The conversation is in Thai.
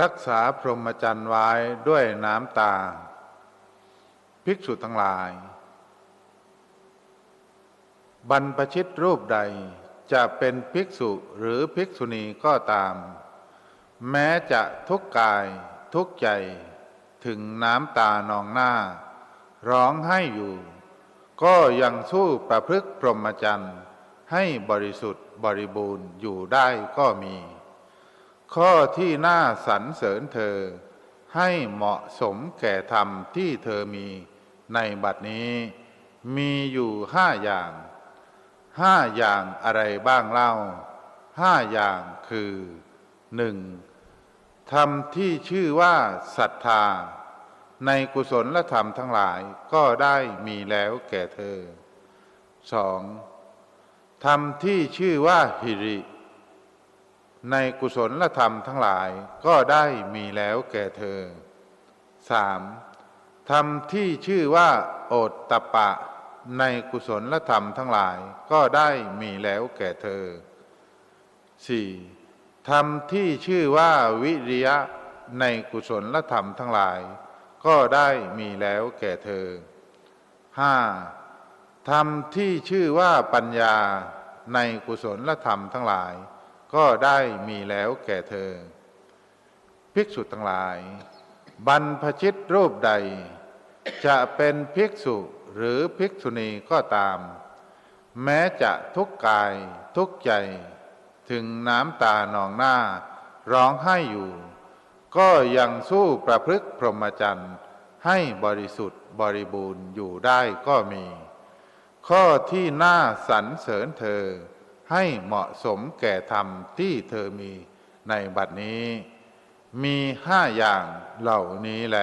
รักษาพรหมจรรย์ไว้ด้วยน้ำตา ภิกษุทั้งหลาย บรรพชิตรูปใดจะเป็นภิกษุหรือภิกษุณีก็ตาม แม้จะทุกข์กายทุกข์ใจถึงน้ำตานองหน้า ร้องให้อยู่ ก็ยังสู้ประพฤกพรหมจรรย์ให้บริสุทธิ์บริบูรณ์อยู่ได้ก็มี ข้อที่น่าสรรเสริญเธอ ให้เหมาะสมแก่ธรรมที่เธอมีในบัดนี้ มีอยู่ห้าอย่างห้าอย่างอะไรบ้างเล่าห้าอย่างคือหนึ่งธรรมที่ชื่อว่าศรัทธา ในกุศลและธรรมทั้งหลายก็ได้มีแล้วแก่เธอสองธรรมที่ชื่อว่าหิริ ในกุศลธรรมทั้งหลายก็ได้มีแล้วแก่เธอสามธรรมที่ชื่อว่าโอตตปปะ ในกุศลธรรมทั้งหลายก็ได้มีแล้วแก่เธอสี่ธรรมที่ชื่อว่าวิริยะ ในกุศลธรรมทั้งหลาย ก็ได้มีแล้วแก่เธอห้าธรรมที่ชื่อว่าปัญญา ในกุศลธรรมทั้งหลาย ก็ได้มีแล้วแก่เธอ ภิกษุทั้งหลาย บรรพชิตรูปใด จะเป็นภิกษุหรือภิกษุณีก็ตาม แม้จะทุกกายทุกใจ ถึงน้ำตานองหน้า ร้องไห้อยู่ ก็ยังสู้ประพฤกพรหมจรรย์ให้บริสุทธิ์บริบูรณ์อยู่ได้ก็มี ข้อที่น่าสรรเสริญเธอ ให้เหมาะสมแก่ธรรมที่เธอมีในบัดนี้ มีห้าอย่างเหล่านี้แล